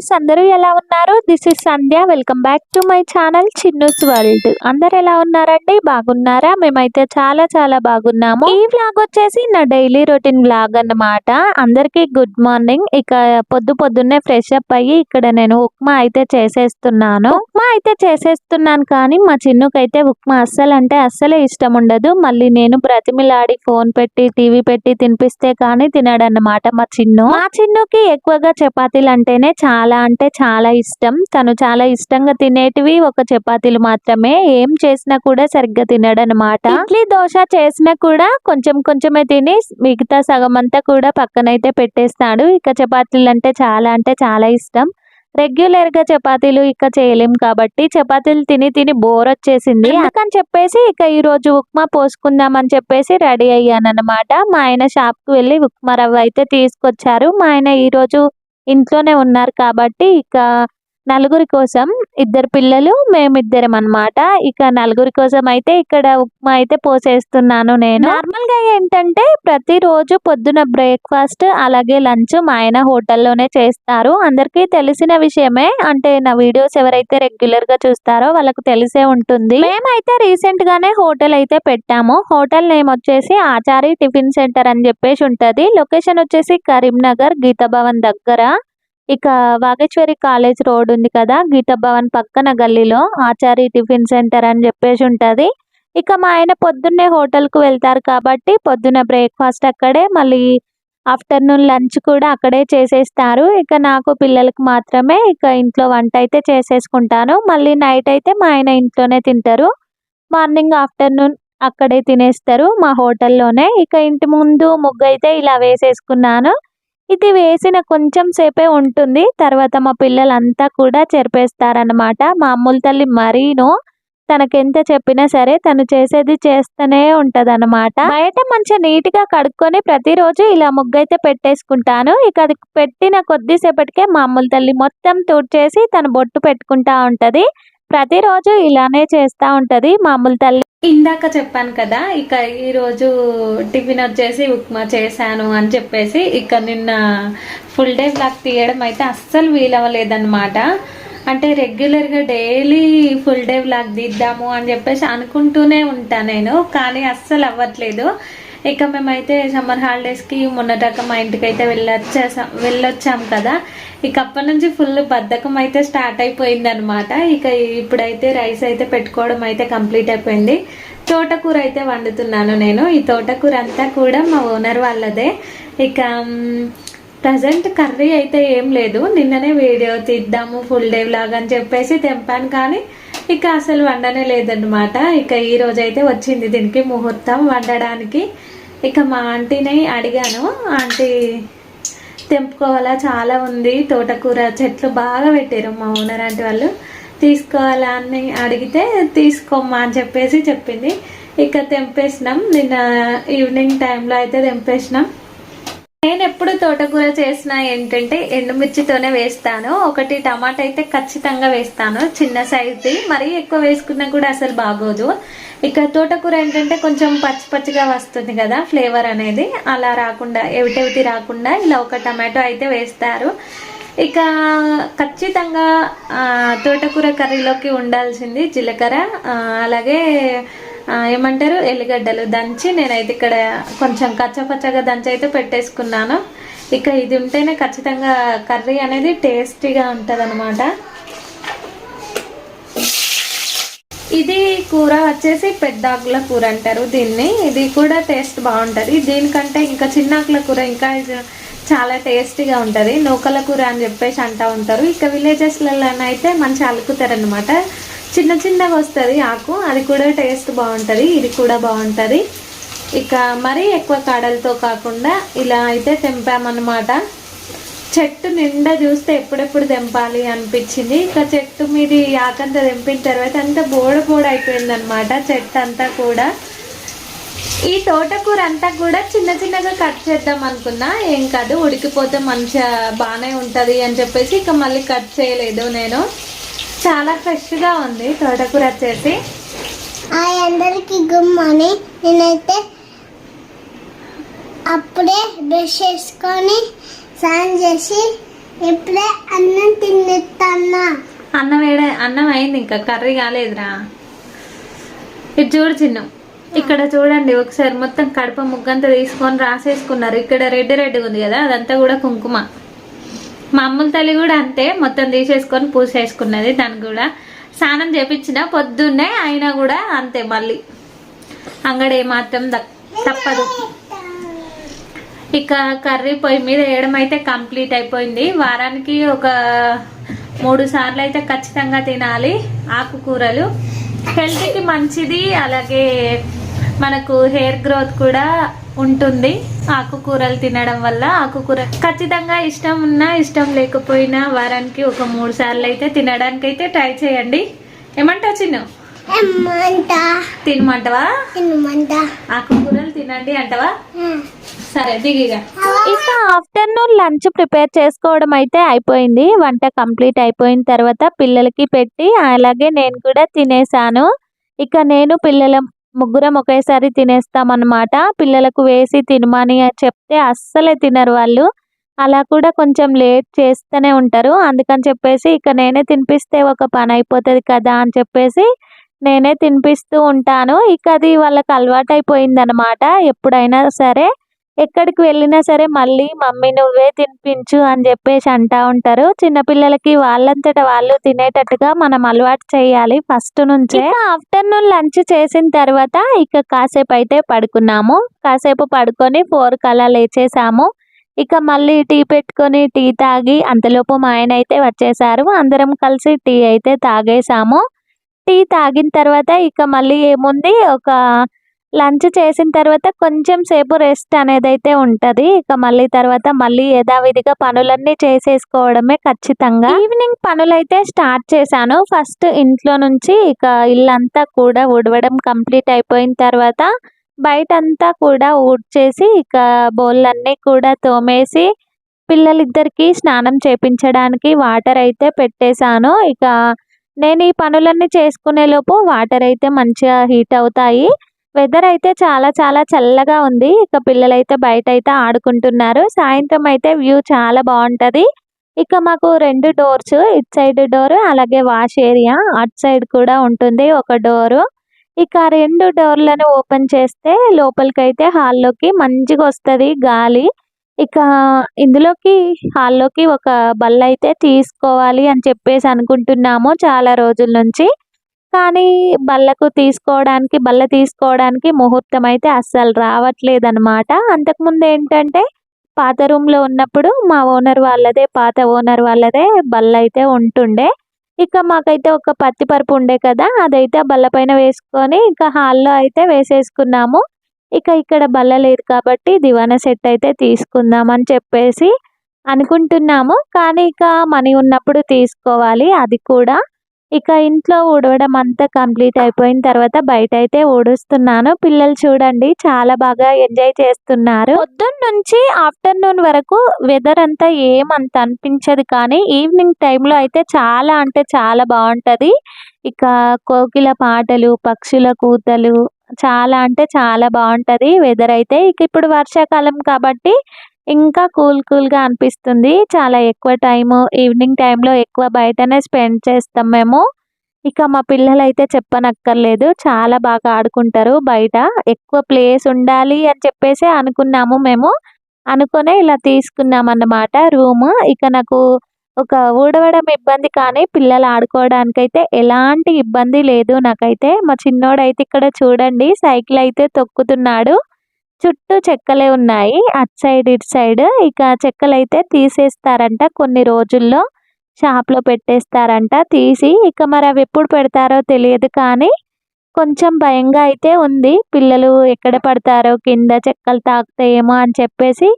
Guys అందరూ ఎలా ఉన్నారు? This is Sandhya welcome back to my channel Chinnu's world అందరు ఎలా ఉన్నారండి? బాగున్నారా? మేమైతే చాలా చాలా బాగున్నాము. ఈ వ్లాగ్ వచ్చేసి నా డైలీ రొటీన్ వ్లాగ్ అన్నమాట. అందరికి గుడ్ మార్నింగ్ ఇక పొద్దు పొద్దున్నే ఫ్రెష్ అప్ అయ్యి ఇక్కడ నేను ఉప్మా అయితే చేసేస్తున్నాను. ఉప్మా అయితే చేసేస్తున్నాను కానీ మా చిన్నుకైతే ఉప్మా అస్సలు అంటే అస్సలే ఇష్టం ఉండదు. మళ్ళీ నేను బ్రతిమిలాడి ఫోన్ పెట్టి టీవీ పెట్టి తినిపిస్తే కానీ తినడన్నమాట మా చిన్ను. మా చిన్నుకి ఎక్కువగా చపాతీలు అంటేనే చాలా అంటే చాలా ఇష్టం. తను చాలా ఇష్టంగా తినేటివి ఒక చపాతీలు మాత్రమే. ఏం చేసినా కూడా సరిగ్గా తినడనమాట ఇడ్లీ దోశ చేసినా కూడా కొంచెం కొంచెమే తిని మిగతా సగం అంతా కూడా పక్కనైతే పెట్టేస్తాడు. ఇక చపాతీలు అంటే చాలా అంటే చాలా ఇష్టం. రెగ్యులర్గా చపాతీలు ఇక చేయలేం కాబట్టి చపాతీలు తిని తిని బోర్ వచ్చేసింది. అందుకని చెప్పేసి ఇక ఈరోజు ఉప్మా పోసుకుందాం అని చెప్పేసి రెడీ అయ్యానమాట మా ఆయన షాప్కి వెళ్ళి ఉప్మా రవ్వ అయితే తీసుకొచ్చారు. మా ఆయన ఈరోజు ఇంట్లోనే ఉన్నారు కాబట్టి ఇక నలుగురి కోసం ఇద్దరు పిల్లలు మేమిద్దరం అన్నమాట. ఇక నలుగురి కోసం అయితే ఇక్కడ ఉప్మా అయితే పోసేస్తున్నాను నేను. నార్మల్గా ఏంటంటే ప్రతిరోజు పొద్దున బ్రేక్ఫాస్ట్ అలాగే లంచ్ మా ఆయన హోటల్లోనే చేస్తారు. అందరికీ తెలిసిన విషయమే. అంటే నా వీడియోస్ ఎవరైతే రెగ్యులర్గా చూస్తారో వాళ్ళకు తెలిసే ఉంటుంది. మేమైతే రీసెంట్ గానే హోటల్ అయితే పెట్టాము. హోటల్ నేమ్ వచ్చేసి ఆచారి టిఫిన్ సెంటర్ అని చెప్పేసి ఉంటది. లొకేషన్ వచ్చేసి కరీంనగర్ గీతాభవన్ దగ్గర. ఇక వాగేశ్వరి కాలేజ్ రోడ్ ఉంది కదా గీత భవన్ పక్కన గల్లీలో ఆచారి టిఫిన్ సెంటర్ అని చెప్పేసి ఉంటుంది. ఇక మా ఆయన పొద్దున్నే హోటల్కు వెళ్తారు కాబట్టి పొద్దున్న బ్రేక్ఫాస్ట్ అక్కడే మళ్ళీ ఆఫ్టర్నూన్ లంచ్ కూడా అక్కడే చేసేస్తారు. ఇక నాకు పిల్లలకు మాత్రమే ఇక ఇంట్లో వంట అయితే చేసేసుకుంటాను. మళ్ళీ నైట్ అయితే మా ఆయన ఇంట్లోనే తింటారు. మార్నింగ్ ఆఫ్టర్నూన్ అక్కడే తినేస్తారు మా హోటల్లోనే ఇక ఇంటి ముందు ముగ్గు అయితే ఇలా వేసేసుకున్నాను. ఇది వేసిన కొంచెం సేపే ఉంటుంది. తర్వాత మా పిల్లలంతా కూడా చెరిపేస్తారనమాట మా అమ్ముల తల్లి మరీను తనకెంత చెప్పినా సరే తను చేసేది చేస్తూనే ఉంటదన్నమాట. బయట మంచిగా నీట్గా కడుక్కొని ప్రతిరోజు ఇలా ముగ్గు అయితే పెట్టేసుకుంటాను. ఇక అది పెట్టిన కొద్దిసేపటికే మా అమ్ముల తల్లి మొత్తం తుడిచేసి తన బొట్టు పెట్టుకుంటా ఉంటది. ప్రతిరోజు ఇలానే చేస్తూ ఉంటుంది మామూలు తల్లి. ఇందాక చెప్పాను కదా ఇక ఈరోజు టిఫిన్ వచ్చేసి ఉప్మా చేశాను అని చెప్పేసి ఇక నిన్న ఫుల్ డే బ్లాక్ తీయడం అయితే అస్సలు వీలవ్వలేదన్నమాట. అంటే రెగ్యులర్గా డైలీ ఫుల్ డే బ్లాగ్ తీద్దాము అని చెప్పేసి అనుకుంటూనే ఉంటా నేను కానీ అస్సలు అవ్వట్లేదు. ఇక మేమైతే సమ్మర్ హాలిడేస్కి మొన్నటాక మా ఇంటికి అయితే వెళ్ళొచ్చేసాం వెళ్ళొచ్చాం కదా. ఇక అప్పటి నుంచి ఫుల్ బద్ధకం అయితే స్టార్ట్ అయిపోయింది అనమాట ఇక ఇప్పుడైతే రైస్ అయితే పెట్టుకోవడం అయితే కంప్లీట్ అయిపోయింది. తోటకూర అయితే వండుతున్నాను నేను. ఈ తోటకూర అంతా కూడా మా ఓనర్ వాళ్ళదే. ఇక ప్రజెంట్ కర్రీ అయితే ఏం లేదు. నిన్ననే వీడియో తీద్దాము ఫుల్ డే లాగా అని చెప్పేసి తెంపాను కానీ ఇక అసలు వండనే లేదన్నమాట. ఇక ఈ రోజైతే వచ్చింది దీనికి ముహూర్తం వండడానికి. ఇక మా ఆంటీని అడిగాను ఆంటీ తెంపుకోవాలా? చాలా ఉంది తోటకూర చెట్లు బాగా పెట్టారు మా ఓనర్ ఆంటీ వాళ్ళు. తీసుకోవాలా? అని అడిగితే తీసుకోమ్మా అని చెప్పేసి చెప్పింది. ఇక తెంపేసినాం. నిన్న ఈవినింగ్ టైంలో అయితే తెంపేసినాం. నేను ఎప్పుడు తోటకూర చేసిన ఏంటంటే ఎండుమిర్చితోనే వేస్తాను. ఒకటి టమాటా అయితే ఖచ్చితంగా వేస్తాను. చిన్న సైజుది. మరీ ఎక్కువ వేసుకున్నా కూడా అసలు బాగోదు. ఇక తోటకూర ఏంటంటే కొంచెం పచ్చి పచ్చిగా వస్తుంది కదా ఫ్లేవర్ అనేది. అలా రాకుండా ఎవిటెవిటి రాకుండా ఇలా ఒక టమాటో అయితే వేస్తారు. ఇక ఖచ్చితంగా తోటకూర కర్రీలోకి ఉండాల్సింది జీలకర్ర. అలాగే ఏమంటారు? ఎల్లిగడ్డలు దంచి నేనైతే ఇక్కడ కొంచెం కచ్చపచ్చగా దంచి అయితే పెట్టేసుకున్నాను. ఇక ఇది ఉంటేనే ఖచ్చితంగా కర్రీ అనేది టేస్టీగా ఉంటుంది ఇది కూర వచ్చేసి పెద్దాకుల కూర అంటారు దీన్ని. ఇది కూడా టేస్ట్ బాగుంటుంది. దీనికంటే ఇంకా చిన్నాకుల కూర ఇంకా చాలా టేస్టీగా ఉంటుంది. నూకల కూర అని చెప్పేసి అంటూ ఉంటారు. ఇక విలేజెస్లలో అయితే మంచి అలుకుతారు అనమాట చిన్న చిన్నగా వస్తుంది ఆకు అది కూడా టేస్ట్ బాగుంటుంది ఇది కూడా బాగుంటుంది. ఇక మరీ ఎక్కువ కాడలతో కాకుండా ఇలా అయితే తెంపామన్నమాట. చెట్టు నిండా చూస్తే ఎప్పుడెప్పుడు తెంపాలి అనిపించింది. ఇక చెట్టు మీది ఆకంతా తెంపిన తర్వాత అంతా బోడ బోడ అయిపోయింది అనమాట చెట్టు అంతా కూడా. ఈ తోటకూర అంతా కూడా చిన్న చిన్నగా కట్ చేద్దాం అనుకున్నా. ఏం కాదు ఉడికిపోతే మంచిగా బాగానే ఉంటుంది అని చెప్పేసి ఇక మళ్ళీ కట్ చేయలేదు నేను. చాలా ఫ్రెష్గా ఉంది తోటకూర వచ్చేసి. అందరికి గుడ్ మార్నింగ్. నేనైతే అప్పుడే బ్రష్ చేసుకొని స్నానం చేసి ఇప్పుడే అన్నం తినేస్తానా అన్నం వేడ అన్నం అయింది ఇంకా కర్రీ కాలేదురా. ఇది చూడు చిన్న ఇక్కడ చూడండి ఒకసారి మొత్తం కడప ముగ్గంతా తీసుకొని రాసేసుకున్నారు. ఇక్కడ రెడ్ రెడ్ ఉంది కదా అదంతా కూడా కుంకుమ. మా అమ్ముల తల్లి కూడా అంతే మొత్తం తీసేసుకొని పూసేసుకున్నది దానికి కూడా. స్నానం చేపించిన పొద్దున్నే అయినా కూడా అంతే మళ్ళీ. అంగడి మాత్రం తప్పదు. ఇక కర్రీ పొయ్యి మీద వేయడం అయితే కంప్లీట్ అయిపోయింది. వారానికి ఒక మూడు సార్లు అయితే ఖచ్చితంగా తినాలి ఆకుకూరలు. హెల్త్కి మంచిది అలాగే మనకు హెయిర్ గ్రోత్ కూడా ఉంటుంది. ఆకుకూరలు తినడం వల్ల ఆకుకూర ఖచ్చితంగా ఇష్టం ఉన్నా ఇష్టం లేకపోయినా వారానికి ఒక మూడు సార్లు అయితే తినడానికి అయితే ట్రై చేయండి. ఏమంటావు చిన్న? తినమంటవా? తినమంట. ఆకుకూరలు తినండి అంటవా? సరే దిగిగా. ఇక ఆఫ్టర్నూన్ లంచ్ ప్రిపేర్ చేసుకోవడం అయితే అయిపోయింది. వంట కంప్లీట్ అయిపోయిన తర్వాత పిల్లలకి పెట్టి అలాగే నేను కూడా తినేసాను. ఇక నేను పిల్లల ముగ్గురం ఒకేసారి తినేస్తామన్నమాట. పిల్లలకు వేసి తినమని చెప్తే అస్సలే తినరు వాళ్ళు. అలా కూడా కొంచెం లేట్ చేస్తూనే ఉంటారు. అందుకని చెప్పేసి ఇక నేనే తినిపిస్తే ఒక పని అయిపోతుంది కదా అని చెప్పేసి నేనే తినిపిస్తూ ఉంటాను. ఇక అది వాళ్ళకి అలవాటు అయిపోయిందనమాట ఎప్పుడైనా సరే ఎక్కడికి వెళ్ళినా సరే మళ్ళీ మమ్మీ నువ్వే తినిపించు అని చెప్పేసి అంటా ఉంటారు. చిన్నపిల్లలకి వాళ్ళంతట వాళ్ళు తినేటట్టుగా మనం అలవాటు చేయాలి ఫస్ట్ నుంచే. ఆఫ్టర్నూన్ లంచ్ చేసిన తర్వాత ఇక కాసేపు అయితే పడుకున్నాము. కాసేపు పడుకొని ఫోర్ కలా లేచేసాము. ఇక మళ్ళీ టీ పెట్టుకొని టీ తాగి అంతలోపు మా ఆయన అయితే వచ్చేసారు. అందరం కలిసి టీ అయితే తాగేసాము. టీ తాగిన తర్వాత ఇక మళ్ళీ ఏముంది? ఒక లంచ్ చేసిన తర్వాత కొంచెం సేపు రెస్ట్ అనేది అయితే ఉంటది. ఇక మళ్ళీ తర్వాత మళ్ళీ యథావిధిగా పనులన్నీ చేసేసుకోవడమే ఖచ్చితంగా. ఈవినింగ్ పనులైతే స్టార్ట్ చేశాను. ఫస్ట్ ఇంట్లో నుంచి ఇక ఇల్లంతా కూడా ఉడవడం కంప్లీట్ అయిపోయిన తర్వాత బయటంతా కూడా ఊడ్చేసి ఇక బోళ్ళన్నీ కూడా తోమేసి పిల్లలిద్దరికి స్నానం చేపించడానికి వాటర్ అయితే పెట్టేశాను. ఇక నేను ఈ పనులన్నీ చేసుకునే లోపు వాటర్ అయితే మంచిగా హీట్ అవుతాయి. వెదర్ అయితే చాలా చాలా చల్లగా ఉంది. ఇక పిల్లలైతే బయట అయితే ఆడుకుంటున్నారు. సాయంత్రం అయితే వ్యూ చాలా బాగుంటది. ఇక మాకు రెండు డోర్స్ ఇట్ సైడ్ డోర్ అలాగే వాష్ ఏరియా అట్ సైడ్ కూడా ఉంటుంది ఒక డోరు ఇక ఆ రెండు డోర్లను ఓపెన్ చేస్తే లోపలికైతే హాల్లోకి మంచిగా వస్తుంది గాలి. ఇక ఇందులోకి హాల్లోకి ఒక బల్ల అయితే తీసుకోవాలి అని చెప్పేసి అనుకుంటున్నాము చాలా రోజుల నుంచి. కానీ బల్లకు తీసుకోవడానికి బల్ల తీసుకోవడానికి ముహూర్తం అయితే అస్సలు రావట్లేదు అనమాట అంతకుముందు ఏంటంటే పాత రూమ్లో ఉన్నప్పుడు మా ఓనర్ వాళ్ళదే పాత ఓనర్ వాళ్ళదే బల్ల అయితే ఉంటుండే. ఇక మాకైతే ఒక పత్తి పరుపు ఉండే కదా అదైతే బల్ల పైన వేసుకొని ఇక హాల్లో అయితే వేసేసుకున్నాము. ఇక ఇక్కడ బల్ల లేదు కాబట్టి దివానా సెట్ అయితే తీసుకుందాం అని చెప్పేసి అనుకుంటున్నాము. కానీ ఇక మనీ ఉన్నప్పుడు తీసుకోవాలి అది కూడా. ఇక ఇంట్లో ఊడవడం అంతా కంప్లీట్ అయిపోయిన తర్వాత బయట అయితే ఊడుస్తున్నాను. పిల్లలు చూడండి చాలా బాగా ఎంజాయ్ చేస్తున్నారు. పొద్దున్న నుంచి ఆఫ్టర్నూన్ వరకు వెదర్ అంతా ఏమంత అనిపించదు కానీ ఈవినింగ్ టైంలో అయితే చాలా అంటే చాలా బాగుంటుంది. ఇక కోకిల పాటలు పక్షుల కూతలు చాలా అంటే చాలా బాగుంటుంది వెదర్ అయితే. ఇక ఇప్పుడు వర్షాకాలం కాబట్టి ఇంకా కూల్ కూల్గా అనిపిస్తుంది. చాలా ఎక్కువ టైము ఈవినింగ్ టైంలో ఎక్కువ బయటనే స్పెండ్ చేస్తాం మేము. ఇక మా పిల్లలు అయితే చెప్పనక్కర్లేదు. చాలా బాగా ఆడుకుంటారు బయట. ఎక్కువ ప్లేస్ ఉండాలి అని చెప్పేసి అనుకున్నాము మేము. అనుకునే ఇలా తీసుకున్నాం అన్నమాట రూమ్. ఇక నాకు ఒక ఊడవడం ఇబ్బంది కానీ పిల్లలు ఆడుకోవడానికైతే ఎలాంటి ఇబ్బంది లేదు నాకైతే. మా చిన్నోడైతే ఇక్కడ చూడండి సైకిల్ అయితే తొక్కుతున్నాడు. చుట్టూ చెక్కలే ఉన్నాయి. అటు సైడ్ ఇటు సైడ్. ఇక చెక్కలు అయితే తీసేస్తారంట కొన్ని రోజుల్లో. షాప్లో పెట్టేస్తారంట తీసి. ఇక మరి అవి ఎప్పుడు పెడతారో తెలియదు కానీ కొంచెం భయంగా అయితే ఉంది. పిల్లలు ఎక్కడ పడతారో కింద చెక్కలు తాకుతాయేమో అని చెప్పేసి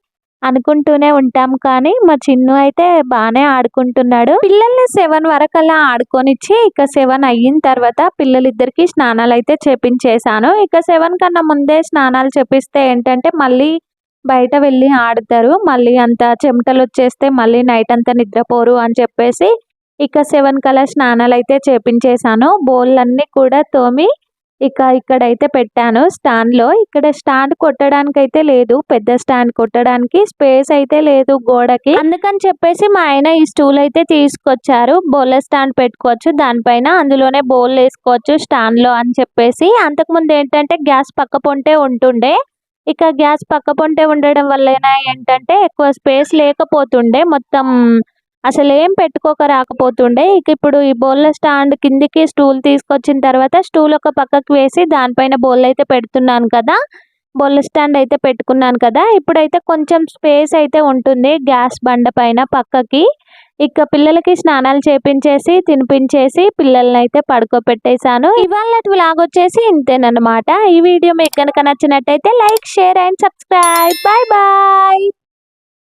అనుకుంటూనే ఉంటాం. కానీ మా చిన్ను అయితే బాగానే ఆడుకుంటున్నాడు. పిల్లల్ని సెవెన్ వరకు అలా ఆడుకొనిచ్చి ఇక సెవెన్ అయిన తర్వాత పిల్లలిద్దరికి స్నానాలు అయితే చేపించేశాను. ఇక సెవెన్ కన్నా ముందే స్నానాలు చేపిస్తే ఏంటంటే మళ్ళీ బయట వెళ్ళి ఆడతారు. మళ్ళీ అంత చెమటలు వచ్చేస్తే మళ్ళీ నైట్ అంతా నిద్రపోరు అని చెప్పేసి ఇక సెవెన్ కల్లా స్నానాలు అయితే చేపించేశాను. బోళ్ళన్నీ కూడా తోమి ఇక ఇక్కడైతే పెట్టాను. స్టాండ్లో ఇక్కడ స్టాండ్ కొట్టడానికి అయితే లేదు. పెద్ద స్టాండ్ కొట్టడానికి స్పేస్ అయితే లేదు గోడకి. అందుకని చెప్పేసి మా ఆయన ఈ స్టూల్ అయితే తీసుకొచ్చారు. బౌల స్టాండ్ పెట్టుకోవచ్చు. దానిపైన అందులోనే బౌల్ వేసుకోవచ్చు స్టాండ్లో అని చెప్పేసి. అంతకుముందు ఏంటంటే గ్యాస్ పక్క పొంటే ఉంటుండే. ఇక గ్యాస్ పక్క పొంటే ఉండడం వల్ల ఏంటంటే ఎక్కువ స్పేస్ లేకపోతుండే. మొత్తం అసలు ఏం పెట్టుకోక రాకపోతుండే ఇక ఇప్పుడు ఈ బోల్ల స్టాండ్ కిందికి స్టూల్ తీసుకొచ్చిన తర్వాత స్టూల్ ఒక పక్కకు వేసి దానిపైన బోల్ అయితే పెడుతున్నాను కదా. బొల్ల స్టాండ్ అయితే పెట్టుకున్నాను కదా. ఇప్పుడైతే కొంచెం స్పేస్ అయితే ఉంటుంది గ్యాస్ బండ పైన పక్కకి. ఇక పిల్లలకి స్నానాలు చేపించేసి తినిపించేసి పిల్లల్ని అయితే పడుకోబెట్టేశాను. ఇవాళ వ్లాగ్ వచ్చేసి ఇంతేనమాట ఈ వీడియో మీకు కనుక నచ్చినట్టయితే like share and subscribe. Bye bye.